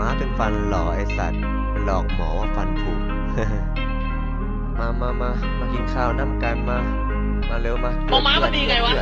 ม้าเป็นฟันหล่อไอสัตว์ หลอกหมอว่าฟันผุมามามามากินข้าวน้ำกันมา มาเร็วมาหมอม้ามันดีไงวะ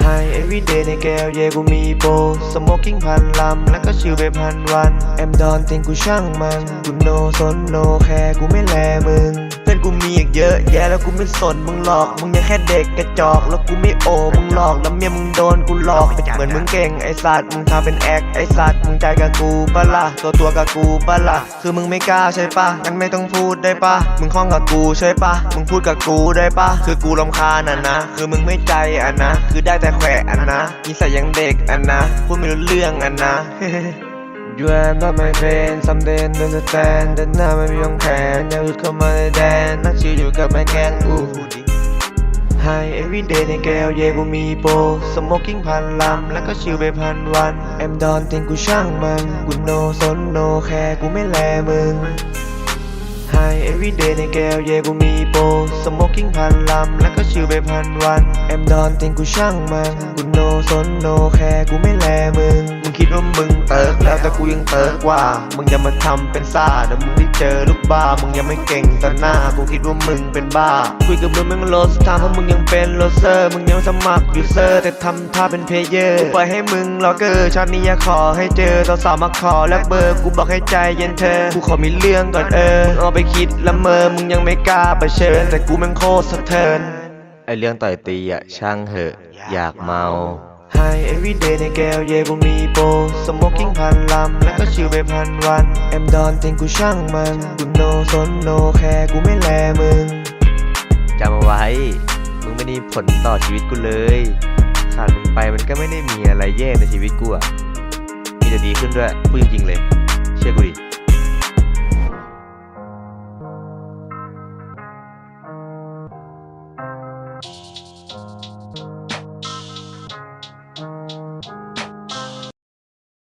ไฮเอวีเดย์ในแก้วเยกูมีโปสโมกิ้งพันลำ แล้วก็ชิลไปพันวันแอมดอนเต็งกูช่างมัน กูโนสนโนแคร์กูไม่แลมึง เพื่อนกูมีอีก เยอะแยะแล้วกูไม่สนมึงหลอก มึงยังแค่เด็กกระจอก แล้วกูไม่โอมึงหลอกแล้วเมียมึงโดนกูหลอกเหมือนมึงเก่งไอสัตว์มึงทำเป็นแอคไอสัตว์มึงใจกับกูปะละตัวตัวกับกูปะละคือมึงไม่กล้าใช่ปะงั้นไม่ต้องพูดได้ปะมึงคล้องกับกูใช่ปะมึงพูดกับกูได้ปะคือกูรำคาญอะนะ คือมึงไม่ใจอะนะ คือได้แต่แขวะอะนะนิสัยยังเด็กอะนะพูดไม่รู้เรื่องอะนะ You are not my friend someday understand แต่หน้าไม่มียองแขนอย่าหลุดเข้ามาในแดนนั่งชิลอยู่กับแม่แกงอู้ Hi everyday ในแก้วเย่กูมีโปสโมกิ้งพันลำ แล้วก็ชิลไปพันวัน แอมดอนเต็งกูช่างมัน กูโนสนโนแคร์กูไม่แลมึง Hi everyday ในแก้วเย่กูมีโปสโมกิ้งพันลำ แล้วก็ชิลไปพันวันแอมดอนเต็งกูช่างมันกูโนสนโนแคร์กูไม่แลมึง มึงคิดว่ามึงเติร์กแล้วแต่กูยังเติร์กว่า มึงอย่ามาทำเป็นซ่าเดี๋ยวมึงได้เจอลูกบ้า มึงยังไม่เก่งแต่หน้ากูคิดว่ามึงเป็นบ้า คุยกับมึงมึงโลสทามเพราะมึงยังเป็นโลเซอร์ มึงยังสมัครยูเซอร์แต่ทำท่าเป็นเพลเยอร์กูปล่อยให้มึงรอเกอร์ชาตินี้อยากขอให้เจอตอนสาวมาขอแลกเบอร์กูบอกให้ใจเย็นเธอ กูขอมีเรื่องก่อนเออเอาไปคิดละเมอ มึงยังไม่กล้าเผชิญ แต่กูแม่งโคตรสะเทินไอเรื่องต่อยตีอะช่างเหอะ อยากเมา Hi everyday ในแก้วเยกูมีโปสโมกิ้งพันลำ แล้วก็ชิลไปพันวันแอมดอนเต็งกูช่างมันกูโนสนโนแคร์กูไม่แลมึงจำเอาไว้ มึงไม่ได้มีผลต่อชีวิตกูเลย ขาดมึงไปมันก็ไม่ได้มีอะไรแย่ในชีวิตกูอะมีแต่ดีขึ้นด้วยพูดจริงๆเลย